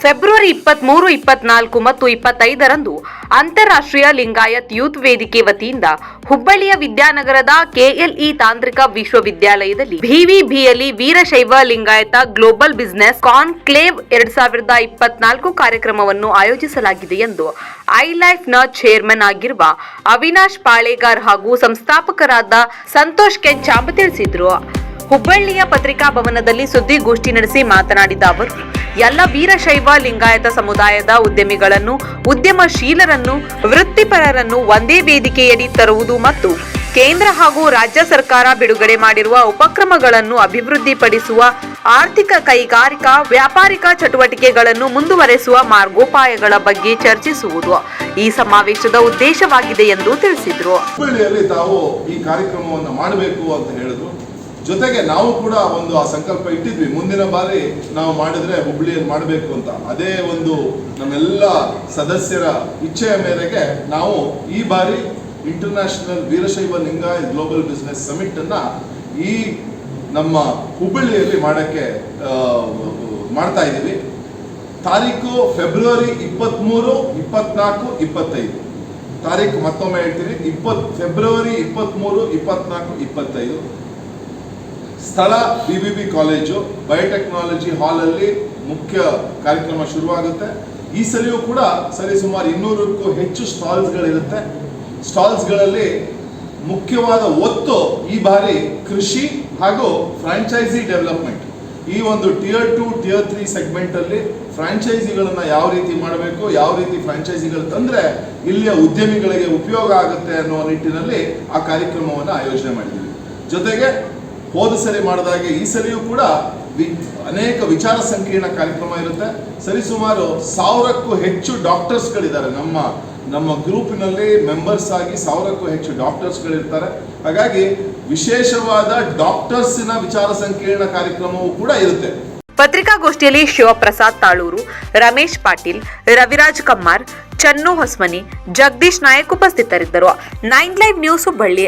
February ಇಪ್ಪತ್ಮೂರು, ಇಪ್ಪತ್ನಾಲ್ಕು ಮತ್ತು ಇಪ್ಪತ್ತೈದರಂದು ಅಂತಾರಾಷ್ಟ್ರೀಯ ಲಿಂಗಾಯತ್ ಯೂತ್ ವೇದಿಕೆ ವತಿಯಿಂದ ಹುಬ್ಬಳ್ಳಿಯ ವಿದ್ಯಾನಗರದ ಕೆಎಲ್ಇ ತಾಂತ್ರಿಕ ವಿಶ್ವವಿದ್ಯಾಲಯದಲ್ಲಿ ಬಿವಿಬಿಯಲ್ಲಿ Veerashaiva Lingayat global business conclave ಎರಡ್ ಸಾವಿರದ ಇಪ್ಪತ್ನಾಲ್ಕು ಕಾರ್ಯಕ್ರಮವನ್ನು ಆಯೋಜಿಸಲಾಗಿದೆ ಎಂದು ಐಲೈಫ್ನ ಚೇರ್ಮನ್ ಆಗಿರುವ ಅವಿನಾಶ್ ಪಾಳೇಗಾರ್ ಹಾಗೂ ಸಂಸ್ಥಾಪಕರಾದ ಸಂತೋಷ್ ಕೆಂಚಾಂಬ ತಿಳಿಸಿದರು. ಹುಬ್ಬಳ್ಳಿಯ ಪತ್ರಿಕಾ ಭವನದಲ್ಲಿ ಸುದ್ದಿಗೋಷ್ಠಿ ನಡೆಸಿ ಮಾತನಾಡಿದ ಅವರು ಎಲ್ಲ ವೀರಶೈವ ಲಿಂಗಾಯತ ಸಮುದಾಯದ ಉದ್ಯಮಿಗಳನ್ನು, ಉದ್ಯಮಶೀಲರನ್ನು, ವೃತ್ತಿಪರರನ್ನು ಒಂದೇ ವೇದಿಕೆಯಡಿ ತರುವುದು ಮತ್ತು ಕೇಂದ್ರ ಹಾಗೂ ರಾಜ್ಯ ಸರ್ಕಾರ ಬಿಡುಗಡೆ ಮಾಡಿರುವ ಉಪಕ್ರಮಗಳನ್ನು ಅಭಿವೃದ್ಧಿಪಡಿಸುವ ಆರ್ಥಿಕ ಕೈಗಾರಿಕಾ, ವ್ಯಾಪಾರಿಕ ಚಟುವಟಿಕೆಗಳನ್ನು ಮುಂದುವರೆಸುವ ಮಾರ್ಗೋಪಾಯಗಳ ಬಗ್ಗೆ ಚರ್ಚಿಸುವುದು ಈ ಸಮಾವೇಶದ ಉದ್ದೇಶವಾಗಿದೆ ಎಂದು ತಿಳಿಸಿದರು. ತಾವು ಈ ಕಾರ್ಯಕ್ರಮವನ್ನು ಮಾಡಬೇಕು ಅಂತ ಹೇಳಿದ್ರು. ಜೊತೆಗೆ ನಾವು ಕೂಡ ಒಂದು ಆ ಸಂಕಲ್ಪ ಇಟ್ಟಿದ್ವಿ. ಮುಂದಿನ ಬಾರಿ ನಾವು ಮಾಡಿದ್ರೆ ಹುಬ್ಬಳ್ಳಿಯಲ್ಲಿ ಮಾಡಬೇಕು ಅಂತ. ಅದೇ ಒಂದು ನಮ್ಮೆಲ್ಲ ಸದಸ್ಯರ ಇಚ್ಛೆಯ ಮೇರೆಗೆ ನಾವು ಈ ಬಾರಿ international Veerashaiva Lingayat global business summit ಅನ್ನ ಈ ನಮ್ಮ ಹುಬ್ಬಳ್ಳಿಯಲ್ಲಿ ಮಾಡಕ್ಕೆ ಮಾಡ್ತಾ ಇದ್ದೀವಿ. ತಾರೀಕು ಫೆಬ್ರವರಿ ಇಪ್ಪತ್ತ್ಮೂರು ಇಪ್ಪತ್ನಾಲ್ಕು, ಇಪ್ಪತ್ತೈದು. ತಾರೀಕು ಮತ್ತೊಮ್ಮೆ ಹೇಳ್ತೀನಿ. ಇಪ್ಪತ್ ಫೆಬ್ರವರಿ ಇಪ್ಪತ್ತ್ಮೂರು ಇಪ್ಪತ್ನಾಲ್ಕು, ಇಪ್ಪತ್ತೈದು. ಸ್ಥಳ B B B college biotechnology ಹಾಲಲ್ಲಿ ಮುಖ್ಯ ಕಾರ್ಯಕ್ರಮ ಶುರುವಾಗುತ್ತೆ. ಈ ಸಲಿಯೂ ಕೂಡ ಸರಿ ಸುಮಾರು ಇನ್ನೂರಕ್ಕೂ ಹೆಚ್ಚು ಸ್ಟಾಲ್ಸ್ಗಳಿರುತ್ತೆ ಸ್ಟಾಲ್ಸ್ಗಳಲ್ಲಿ ಮುಖ್ಯವಾದ ಒತ್ತು ಈ ಬಾರಿ ಕೃಷಿ ಹಾಗೂ ಫ್ರಾಂಚೈಸಿ ಡೆವಲಪ್ಮೆಂಟ್ ಈ ಒಂದು tier two tier three segment ಅಲ್ಲಿ ಫ್ರಾಂಚೈಸಿಗಳನ್ನ ಯಾವ ರೀತಿ ಮಾಡಬೇಕು, ಯಾವ ರೀತಿ ಫ್ರಾಂಚೈಸಿಗಳು ತಂದ್ರೆ ಇಲ್ಲಿಯ ಉದ್ಯಮಿಗಳಿಗೆ ಉಪಯೋಗ ಆಗುತ್ತೆ ಅನ್ನುವ ನಿಟ್ಟಿನಲ್ಲಿ ಆ ಕಾರ್ಯಕ್ರಮವನ್ನು ಆಯೋಜನೆ ಮಾಡಿದ್ದೀವಿ. ಜೊತೆಗೆ ಹೋದ ಸರಿ ಮಾಡಿದಾಗೆ ಈ ಸರಿಯೂ ಕೂಡ ಅನೇಕ ವಿಚಾರ ಸಂಕೀರ್ಣ ಕಾರ್ಯಕ್ರಮ ಇರುತ್ತೆ. ಸರಿಸುಮಾರು ಸಾವಿರಕ್ಕೂ ಹೆಚ್ಚು ಡಾಕ್ಟರ್ಸ್ಗಳಿದ್ದಾರೆ. ನಮ್ಮ ನಮ್ಮ ಗ್ರೂಪಿನಲ್ಲಿ ಮೆಂಬರ್ಸ್ ಆಗಿ ಸಾವಿರಕ್ಕೂ ಹೆಚ್ಚು ಡಾಕ್ಟರ್ಸ್ಗಳಿರ್ತಾರೆ. ಹಾಗಾಗಿ ವಿಶೇಷವಾದ ಡಾಕ್ಟರ್ಸಿನ ವಿಚಾರ ಸಂಕೀರ್ಣ ಕಾರ್ಯಕ್ರಮವೂ ಕೂಡ ಇರುತ್ತೆ. ಪತ್ರಿಕಾಗೋಷ್ಠಿಯಲ್ಲಿ ಶಿವಪ್ರಸಾದ್ ತಾಳೂರು, ರಮೇಶ್ ಪಾಟೀಲ್, ರವಿರಾಜ್ ಕಮ್ಮಾರ್, ಚನ್ನು ಹೊಸ್ಮನಿ, ಜಗದೀಶ್ ನಾಯಕ್ ಉಪಸ್ಥಿತರಿದ್ದರು. Nine live news Hubballi